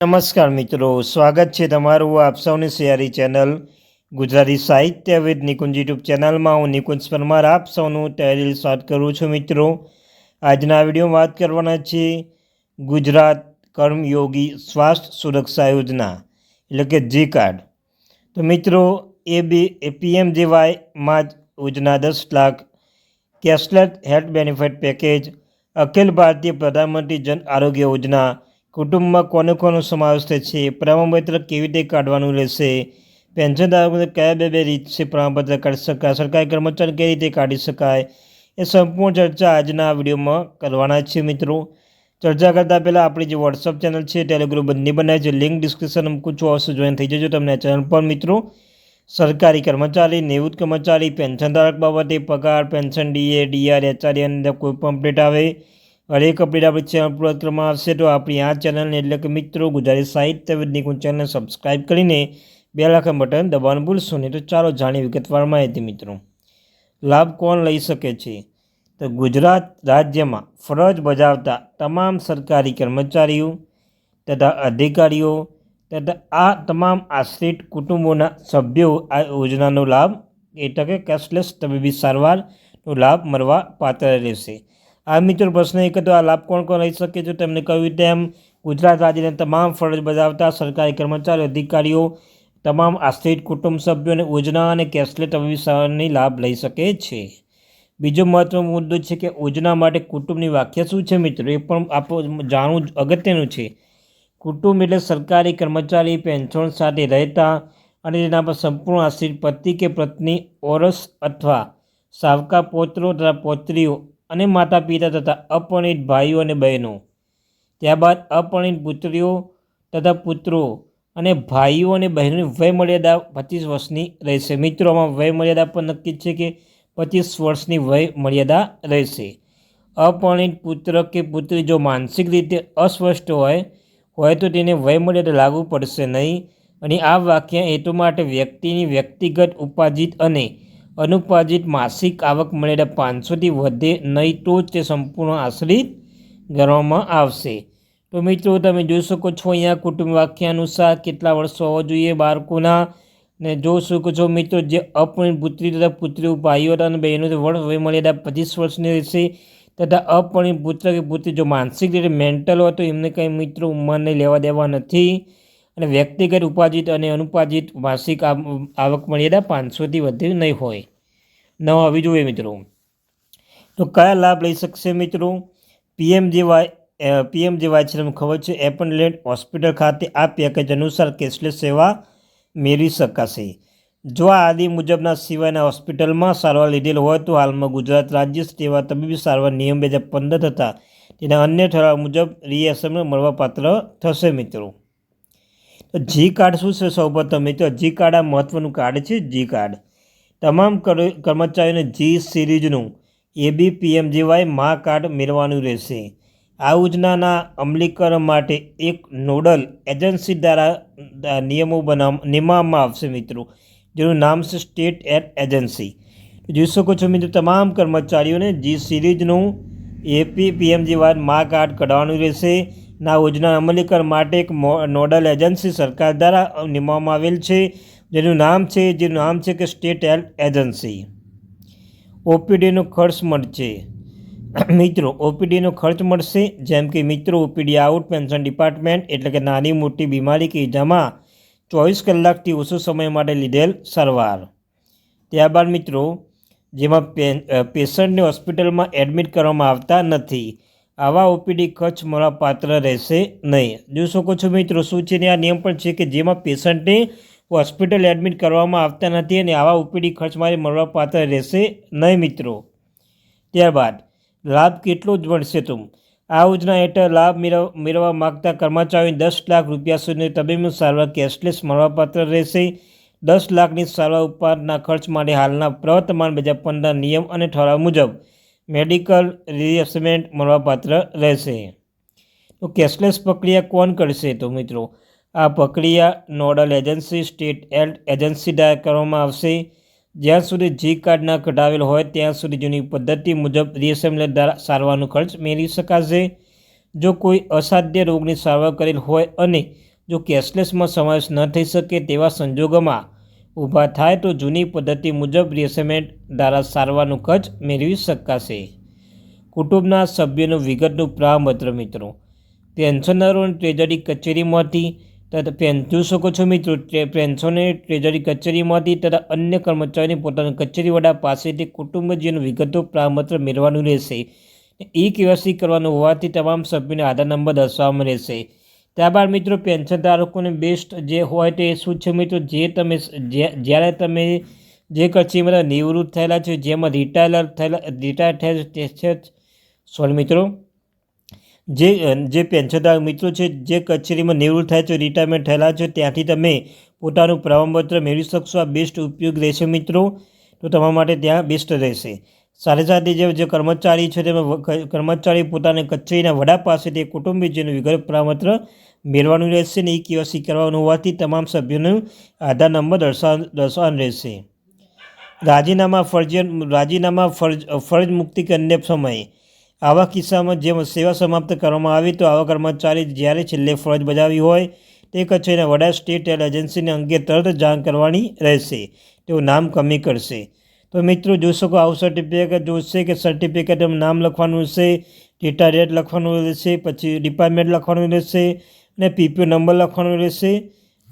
નમસ્કાર મિત્રો, સ્વાગત છે તમારું આપ સૌની સિયારી ચેનલ ગુજરાતી સાહિત્યવિદ નિકુંજ યુટ્યુબ ચેનલમાં. હું નિકુંજ પરમાર આપ સૌનું તહેરીલ સ્વાગત કરું છું મિત્રો. આજના વીડિયો વાત કરવાના છે ગુજરાત કર્મયોગી સ્વાસ્થ્ય સુરક્ષા યોજના, એટલે કે જી કાર્ડ. તો મિત્રો, એ બી પીએમજીવાયમાં જ યોજના દસ lakh cashless health benefit package અખિલ ભારતીય પ્રધાનમંત્રી જન આરોગ્ય યોજના કુટુંબમાં કોને કોનો સમાવેશ થાય છે પ્રમાણપત્ર કેવી રીતે કાઢવાનું રહેશે પેન્શનધારકોને કયા બે બે રીત છે પ્રમાણપત્ર કાઢી શકાય, સરકારી કર્મચારી કઈ રીતે કાઢી શકાય, એ સંપૂર્ણ ચર્ચા આજના વિડીયોમાં કરવાના છે મિત્રો. ચર્ચા કરતાં પહેલાં આપણી જે વોટ્સઅપ ચેનલ છે ટેલિગ્રુપ બંને બનાવી છે લિંક ડિસ્ક્રિપ્શન મૂકું છું જોઈન થઈ જજો તમને ચેનલ પર મિત્રો. સરકારી કર્મચારી, નિવૃત્ત કર્મચારી પેન્શનધારક બાબતે પગાર, પેન્શન ડીએ, ડીઆર એચઆરએ અંદર કોઈ પણ અપડેટ આવે હરેક અપડેટ આપણી ચેનલ પર કરવામાં આવશે તો આપણી આ ચેનલને એટલે કે મિત્રો ગુજરાતી સાહિત્ય વિજ્ઞાન ચેનલને સબસ્ક્રાઈબ કરીને બે લાખ બટન દબાણ ભૂલશો નહીં. તો ચાલો જાણી વિગતવાર માહિતી મિત્રો. લાભ કોણ લઈ શકે છે? તો ગુજરાત રાજ્યમાં ફરજ બજાવતા તમામ સરકારી કર્મચારીઓ તથા અધિકારીઓ તથા આ તમામ આશ્રિત કુટુંબોના સભ્યો આ યોજનાનો લાભ એટલે કે કેશલેસ તબીબી સારવારનો લાભ મળવા પાત્ર રહેશે. આ મિત્રો પ્રશ્ન એક હતો, આ લાભ કોણ કોણ લઈ શકે છે? તેમને કહ્યું, તેમ ગુજરાત રાજ્યના તમામ ફરજ બજાવતા સરકારી કર્મચારી, અધિકારીઓ, તમામ આશ્રિત કુટુંબ સભ્યોને યોજના અને કેશલેસ અભિસારની લાભ લઈ શકે છે. બીજો મહત્વનો મુદ્દો છે કે યોજના માટે કુટુંબની વ્યાખ્યા શું છે મિત્રો? એ પણ આપ જાણવું અગત્યનું છે. કુટુંબ એટલે સરકારી કર્મચારી, પેન્શન સાથે રહેતા અને તેના પર સંપૂર્ણ આશ્રિત પતિ કે પત્ની, ઓરસ અથવા સાવકા પોતરો તથા પૌત્રીઓ અને માતા પિતા તથા અપરિણિત ભાઈઓ અને બહેનો. ત્યારબાદ અપરિણિત પુત્રીઓ તથા પુત્રો અને ભાઈઓ અને બહેનોની વયમર્યાદા પચીસ વર્ષની રહેશે. મિત્રોમાં વયમર્યાદા પણ નક્કી છે કે પચીસ વર્ષની વય મર્યાદા રહેશે. અપરિણિત પુત્ર કે પુત્રી જો માનસિક રીતે અસ્વસ્થ હોય હોય તો તેને વયમર્યાદા લાગુ પડશે નહીં. અને આ વાક્ય હેતુ માટે વ્યક્તિની વ્યક્તિગત ઉપાર્જિત અને અનુપાર્જિત માસિક આવક મર્યાદા પાંચસોથી વધે નહીં તો જ તે સંપૂર્ણ આશ્રિત ગણવામાં આવશે. તો મિત્રો, તમે જોઈ શકો છો અહીંયા કુટુંબ વાક્ય અનુસાર કેટલા વર્ષો હોવા જોઈએ બાળકોના. ને જોઈ શકો છો મિત્રો, જે અપરિણિત પુત્રી તથા પુત્રીઓ, ભાઈઓ અને બહેનો વર્ષ વય હતા પચીસ વર્ષની રહેશે તથા અપરિણિત પુત્ર કે પુત્રી જો માનસિક રીતે મેન્ટલ હોય તો એમને કંઈ મિત્રો ઉંમરને લેવા દેવા નથી. અને વ્યક્તિગત ઉપાર્જિત અને અનુપાર્જિત માસિક આવક મર્યાદા પાંચસોથી વધુ નહીં હોય. ન આવી જોઈએ મિત્રો. તો કયા લાભ લઈ શકશે મિત્રો? પીએમજીવાય પીએમજીવાય છે તમને ખબર છે? એપનલેન્ડ હોસ્પિટલ ખાતે આ પેકેજ અનુસાર કેશલેસ સેવા મેળવી શકાશે. જો આ આદિ મુજબના સિવાયના હોસ્પિટલમાં સારવાર લીધેલ હોય તો હાલમાં ગુજરાત રાજ્ય સેવા તબીબી સારવાર નિયમ બે હજાર પંદર થતાં તેના અન્ય ઠરાવ મુજબ રીએસએમને મળવાપાત્ર થશે મિત્રો. તો જી કાર્ડ શું છે સૌપ્રથમ? મિત્રો જી કાર્ડ આ મહત્ત્વનું કાર્ડ છે જી કાર્ડ તમામ કર્મચારીઓને જી સિરીઝનું એબી પીએમજીવાય મા કાર્ડ મેળવવાનું રહેશે. આ યોજનાના અમલીકરણ માટે એક નોડલ એજન્સી દ્વારા નિયમો બનાવ નિમવામાં આવશે મિત્રો, જેનું નામ છે સ્ટેટ એડ એજન્સી જોઈ શકો છો મિત્રો, તમામ કર્મચારીઓને જી સિરીઝનું એપી પીએમજીવાય મા કાર્ડ કઢાવવાનું રહેશે. ના યોજના અમલીકરણ માટે એક નોડલ એજન્સી સરકાર દ્વારા નિમવામાં આવેલ છે, જેનું નામ છે, જેનું નામ છે કે સ્ટેટ હેલ્થ એજન્સી. ઓપીડીનો ખર્ચ મળશે. મિત્રો, ઓપીડીનો ખર્ચ મળશે, જેમ કે મિત્રો, ઓપીડી આઉટ, પેન્શન ડિપાર્ટમેન્ટ, એટલે કે નાની, મોટી, બીમારી કે ઇજામાં ચોવીસ કલાકથી ઓછો સમય માટે લીધેલ સારવાર. ત્યારબાદ મિત્રો, જેમાં પેશન્ટને હોસ્પિટલમાં એડમિટ કરવામાં આવતા નથી. આવા ઓપીડી ખર્ચ મળવાપાત્ર રહેશે નહીં. જોઈ શકો છો મિત્રો શું છે ને આ નિયમ પણ છે કે જેમાં પેશન્ટને હોસ્પિટલ એડમિટ કરવામાં આવતા નથી અને આવા ઓપીડી ખર્ચ મારે મળવાપાત્ર રહેશે નહીં મિત્રો. ત્યારબાદ, લાભ કેટલો જ મળશે તું? આ યોજના હેઠળ લાભ મેળવ, મેળવવા માગતા કર્મચારીઓને દસ લાખ રૂપિયા સુધીની તબીબી સારવાર કેશલેસ મળવાપાત્ર રહેશે. દસ લાખની સારવાર ઉપરના ખર્ચ માટે હાલના પ્રવર્તમાન બે હજાર પંદર નિયમ અને ઠરાવ મુજબ મેડિકલ રિએસમેન્ટ મળવાપાત્ર રહેશે. તો કેશલેસ પ્રક્રિયા કોણ કરશે? તો મિત્રો, આ પ્રક્રિયા nodal agency, state health agency દ્વારા કરવામાં આવશે. જ્યાં સુધી જી કાર્ડ ના કઢાવેલ હોય, ત્યાં સુધી જૂની પદ્ધતિ મુજબ રીએસએમએલ દ્વારા સારવારનો ખર્ચ મેળવી શકાશે. જો કોઈ અસાધ્ય રોગની સારવાર કરેલ હોય અને જો કેશલેસમાં સમાવેશ ન થઈ શકે તેવા સંજોગોમાં ઊભા થાય તો જૂની પદ્ધતિ મુજબ રેસમેન્ટ દ્વારા સારવારનું ખર્ચ મેળવી શકાશે. કુટુંબના સભ્યોનું વિગતનું પ્રમાણપત્ર મિત્રો. પેન્શનરોને ટ્રેજરી કચેરીમાંથી તથા પેન જોઈ શકો છો મિત્રો. પેન્શનને ટ્રેજરી કચેરીમાંથી તથા અન્ય કર્મચારીની પોતાની કચેરીવાળા પાસેથી કુટુંબજીનું વિગતો પ્રમાણપત્ર મેળવવાનું રહેશે. ઈ કેવાયસી કરવાનું હોવાથી તમામ સભ્યોને આધાર નંબર દર્શાવવામાં રહેશે. ત્યારબાદ મિત્રો પેન્શન ધારકોને બેસ્ટ જે હોય તે શું છે મિત્રો? જે તમે જ્યારે તમે જે કચેરીમાં નિવૃત્ત થયેલા છે, જેમાં રિટાયર થયેલા રિટાયર થયેલા છે સોરી મિત્રો. જે જે પેન્શનધારક મિત્રો છે, જે કચેરીમાં નિવૃત્ત થાય છે રિટાયરમેન્ટ થયેલા છે, ત્યાંથી તમે પોતાનું પ્રમાણપત્ર મેળવી શકશો. આ બેસ્ટ ઉપયોગ રહેશે મિત્રો. તો તમારા માટે ત્યાં બેસ્ટ રહેશે. સાથે સાથે જે જે કર્મચારી છે, તેમાં કર્મચારી પોતાને કચેરીના વડા પાસેથી કુટુંબીજનું વિગત પ્રમાણપત્ર મેળવવાનું રહેશે ને એ કેવાયસી કરવાનું હોવાથી તમામ સભ્યોનો આધાર નંબર દર્શાવ દર્શાવવાનું રહેશે. રાજીનામા ફરજિયાત રાજીનામા ફરજ ફરજ મુક્તિ કરીને સમયે. આવા કિસ્સામાં જેમ સેવા સમાપ્ત કરવામાં આવી તો આવા કર્મચારી જ્યારે છેલ્લે ફરજ બજાવી હોય તે કચેરીના વડા, સ્ટેટ હેલ્થ એજન્સીને અંગે તરત જાણ કરવાની રહેશે. તેઓ નામ કમી કરશે. તો મિત્રો જોઈ શકો આવું સર્ટિફિકેટ જોશે કે સર્ટિફિકેટમાં નામ લખવાનું હશે ડેટા રેટ લખવાનું રહેશે, પછી ડિપાર્ટમેન્ટ લખવાનું રહેશે અને પીપીઓ નંબર લખવાનો રહેશે.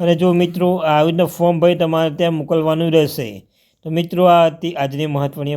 અને જો મિત્રો આવી રીતના ફોર્મ ભરી તમારે ત્યાં મોકલવાનું રહેશે. તો મિત્રો આ આજની મહત્ત્વની